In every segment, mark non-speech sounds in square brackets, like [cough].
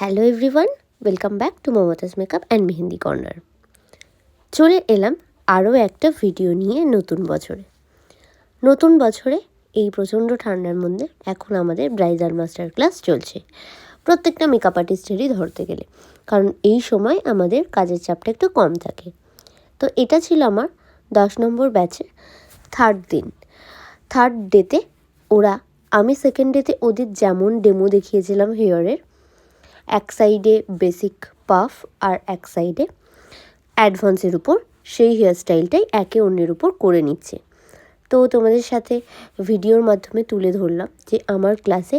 Hello everyone welcome back to Mumtaz makeup and mehndi corner চলে এলাম আরও একটা ভিডিও নিয়ে নতুন বছরে। নতুন বছরে এই প্রচণ্ড ঠান্ডার মধ্যে এখন আমাদের ব্রাইডাল মাস্টার ক্লাস চলছে। প্রত্যেকটা মেকআপ আর্টিস্টেরই ধরতে গেলে। কারণ এই সময় আমাদের কাজের চাপটা একটু কম থাকে। তো এটা ছিল আমার দশ নম্বর ব্যাচের থার্ড দিন। থার্ড ডেতে ওরা, আমি সেকেন্ড ডেতে ওদের যেমন ডেমো দেখিয়েছিলাম হেয়ারের এক সাইডে বেসিক পাফ আর এক সাইডে অ্যাডভান্সের উপর সেই হেয়ারস্টাইলটাই একে অন্যের উপর করে নিচ্ছে। তো তোমাদের সাথে ভিডিওর মাধ্যমে তুলে ধরলাম যে আমার ক্লাসে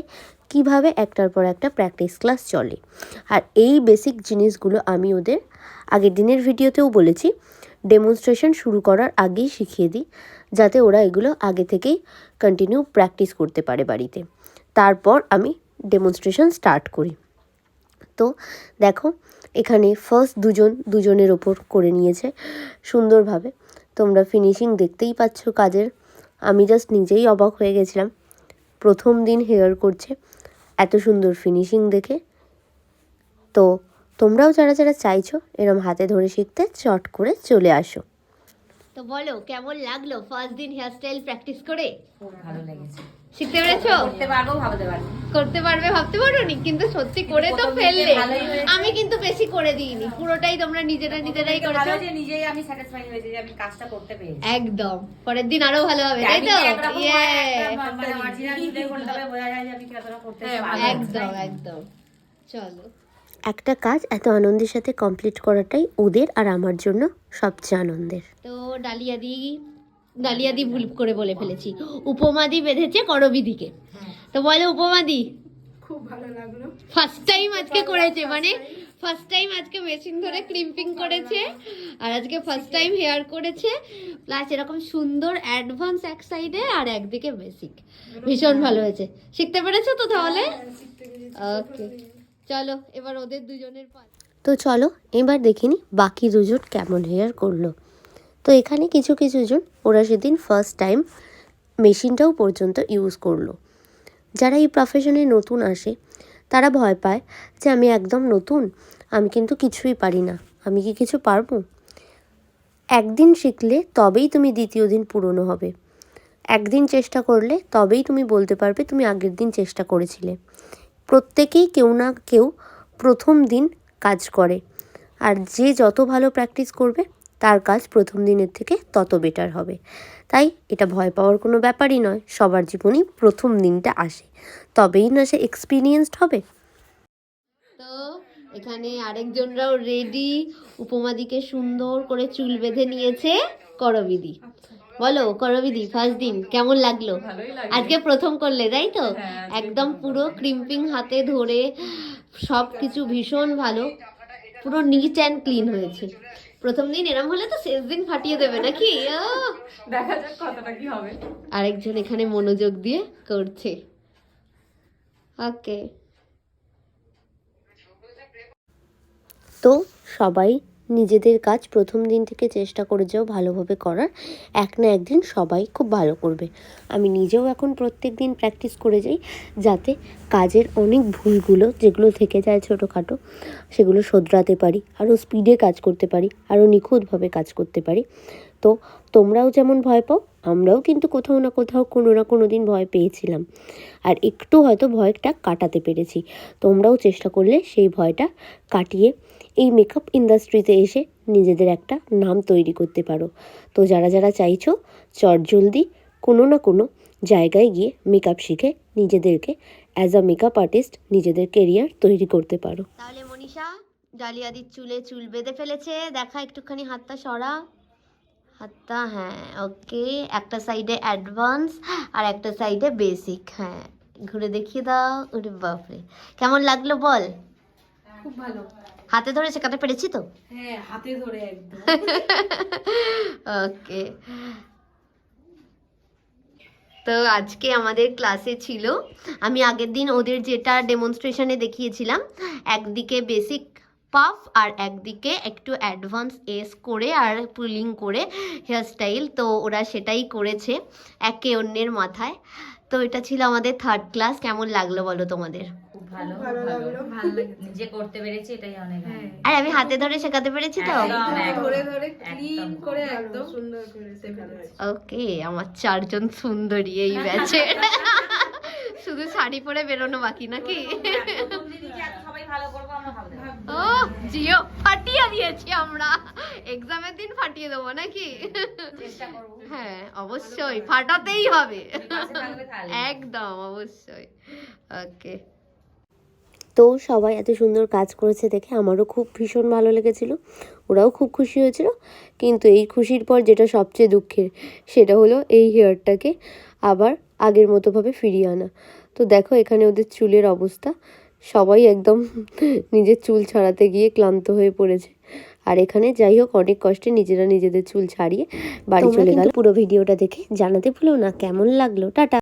কীভাবে একটার পর একটা প্র্যাকটিস ক্লাস চলে। আর এই বেসিক জিনিসগুলো আমি ওদের আগের দিনের ভিডিওতেও বলেছি ডেমনস্ট্রেশন শুরু করার আগেই শিখিয়ে দিই, যাতে ওরা এগুলো আগে থেকেই কন্টিনিউ প্র্যাকটিস করতে পারে বাড়িতে। তারপর আমি ডেমনস্ট্রেশন স্টার্ট করি। তো দেখো এখানে ফার্স্ট দুজন দুজনের ওপর করে নিয়েছে সুন্দরভাবে। তোমরা ফিনিশিং দেখতেই পাচ্ছ কাজের। আমি জাস্ট নিজেই অবাক হয়ে গেছিলাম। প্রথম দিন হেয়ার করছে এত সুন্দর ফিনিশিং দেখে। তো তোমরাও যারা যারা চাইছো এরম হাতে ধরে শিখতে চট করে চলে আসো। তো বলো কেমন লাগল ফার্স্ট দিন হেয়ারস্টাইল প্র্যাকটিস করে? ভালো লেগেছে। শিখতে পেরেছ? করতে পারব ভাবতে পারব। করতে পারবে ভাবতে পারো নি কিন্তু সত্যি করে তো ফেললে। আমি কিন্তু বেশি করে দিইনি। পুরোটাই তোমরা নিজেরা নিজেরাই ভালো করেছ। যে নিজেই আমি স্যাটিসফাই হয়েছে যে আমি কাজটা করতে পেরেছি। একদম। পরের দিন আরও ভালো হবে তাই তো? Timing একরকম Yeah! একটা marginal চুলে করতে হবে, বোঝা যায় যে আমি কতটা করতে পারব। একদম একদম। চলো। একটা কাজ এত আনন্দের সাথে কমপ্লিট করাটাই ওদের আর আমার জন্য সবচেয়ে আনন্দের। তো ডালিয়া ডালিয়াদি ডালিয়াদি ভুল করে বলে ফেলেছি। উপমাদি বেঁধেছে করবিদিকে তো বলো উপমাদি খুব ভালো লাগল। ফার্স্ট টাইম আজকে করেছে মানে ফার্স্ট টাইম আজকে মেশিন ধরে ক্রিম্পিং করেছে। আর আজকে ফার্স্ট টাইম হেয়ার করেছে। প্লাস এরকম সুন্দর অ্যাডভান্স এক সাইডে আর একদিকে বেসিক ভীষণ ভালো। হয়েছে। শিখতে পেরেছ তো তাহলে? ওকে চলো এবার ওদের দুজনের পালা তো চলো এবার দেখিনি বাকি দুজন কেমন হেয়ার করল। তো এখানে কিছু কিছু জন ওরা সেদিন ফার্স্ট টাইম মেশিনটাও পর্যন্ত ইউজ করল। যারা এই প্রফেশনে নতুন আসে, তারা ভয় পায় যে আমি একদম নতুন, আমি কিন্তু কিছুই পারি না। আমি কি কিছু পারব? একদিন শিখলে তবেই তুমি দ্বিতীয় দিন পুরনো হবে। একদিন চেষ্টা করলে তবেই তুমি বলতে পারবে তুমি আগের দিন চেষ্টা করেছিলে। প্রত্যেকেই কেউ না কেউ প্রথম দিন কাজ করে। আর যে যত ভালো প্র্যাকটিস করবে তার কাজ প্রথম দিনের থেকে তত বেটার হবে। তাই এটা ভয় পাওয়ার কোনো ব্যাপারই নয় সবার জীবনেই প্রথম দিনটা আসে। তবেই না সে এক্সপিরিয়েন্সড হবে? তো এখানে আরেকজনরাও রেডি উপমাদিকে সুন্দর করে চুল বেঁধে নিয়েছে করবিদি। বলো করবিদি ফার্স্ট দিন কেমন লাগল? আজকে প্রথম করলে তাই তো? একদম পুরো ক্রিম্পিং হাতে ধরে সব কিছু ভীষণ ভালো পুরো নিট অ্যান্ড ক্লিন হয়েছে। প্রথম দিন এরম হলে তো শেষ দিন ফাটিয়ে দেবে নাকি? আহ! দেখা যাক কতটা কি হবে। আরেকজন এখানে মনোযোগ দিয়ে করছে। ওকে। তো সবাই নিজেদের কাজ প্রথম দিন থেকে চেষ্টা করে যাও ভালোভাবে করার। এক না একদিন সবাই খুব ভালো করবে। আমি নিজেও এখন প্রত্যেক দিন প্র্যাকটিস করে যাই যাতে কাজের অনেক ভুলগুলো যেগুলো থেকে যায় ছোটোখাটো সেগুলো শোধরাতে পারি, আরও স্পিডে কাজ করতে পারি, আরও নিখুঁতভাবে কাজ করতে পারি। তো তোমরাও যেমন ভয় পাও আমরাও কিন্তু কোথাও না কোথাও কোনো না কোনো দিন ভয় পেয়েছিলাম। আর একটু হয়তো ভয়টা কাটাতে পেরেছি। তোমরাও চেষ্টা করলে সেই ভয়টা কাটিয়ে এই মেকআপ ইন্ডাস্ট্রিতে এসে নিজেদের একটা নাম তৈরি করতে পারো। তো যারা যারা চাইছো, চটজলদি কোনো না কোনো জায়গায় গিয়ে মেকআপ শিখে নিজেদেরকে অ্যাজ আ মেকআপ আর্টিস্ট নিজেদের কেরিয়ার তৈরি করতে পারো। তাহলে মনীষা, ডালিয়াদির চুলে চুল বেঁধে ফেলেছে। দেখা, একটুখানি হাতটা সরা। হাতটা হ্যাঁ ওকে একটা সাইডে অ্যাডভান্স আর একটা সাইডে বেসিক হ্যাঁ ঘুরে দেখিয়ে দাও ওরে বাপরে কেমন লাগল বল? খুব ভালো। হাতে ধরে শেখাতে পেরেছি তো? হ্যাঁ হাতে ধরে একদম। [laughs] ওকে তো আজকে আমাদের ক্লাসে ছিল আমি আগের দিন ওদের যেটা ডেমনস্ট্রেশনে দেখিয়েছিলাম একদিকে বেসিক পাফ আর একদিকে একটু অ্যাডভান্স এস করে আর পুলিং করে হেয়ারস্টাইল তো ওরা সেটাই করেছে একে অন্যের মাথায়। তো এটা ছিল আমাদের থার্ড ক্লাস কেমন লাগল বলো তোমাদের? ভালো ভালো ভালো লাগল। ভালো লাগছে নিজে করতে পেরেছি এটাই অনেক হ্যাঁ। আর আমি হাতে ধরে শেখাতে পেরেছি তো? একদম, একদম। ধরে ধরে ক্লিন করে একদম। সুন্দর করে ওকে আমার চারজন সুন্দরী এই ব্যাচে [laughs] শুধু শাড়ি পরে বেরোনো বাকি নাকি? সবাই ভালো ও জিও ফাটিয়ে দিয়েছি আমরা। এক্সামের দিন ফাটিয়ে দেবো নাকি? হ্যাঁ অবশ্যই ফাটাতেই হবে। একদম অবশ্যই। ওকে। তো সবাই এত সুন্দর কাজ করেছে দেখে আমারও খুব ভীষণ ভালো লেগেছিল। ওরাও খুব খুশি হয়েছিল। কিন্তু এই খুশির পর যেটা সবচেয়ে দুঃখের সেটা হলো এই হেয়ারটাকে আবার আগের মতোভাবে ফিরিয়ে আনা। তো দেখো এখানে ওদের চুলের অবস্থা। সবাই একদম [laughs] নিজের চুল ছাড়াতে গিয়ে ক্লান্ত হয়ে পড়েছে। আর এখানে যাই হোক অনেক কষ্টে নিজেরা নিজেদের চুল ছাড়িয়ে বাড়ি চলে গেল। পুরো ভিডিওটা দেখে জানাতে ভুলো না। কেমন লাগল? টাটা।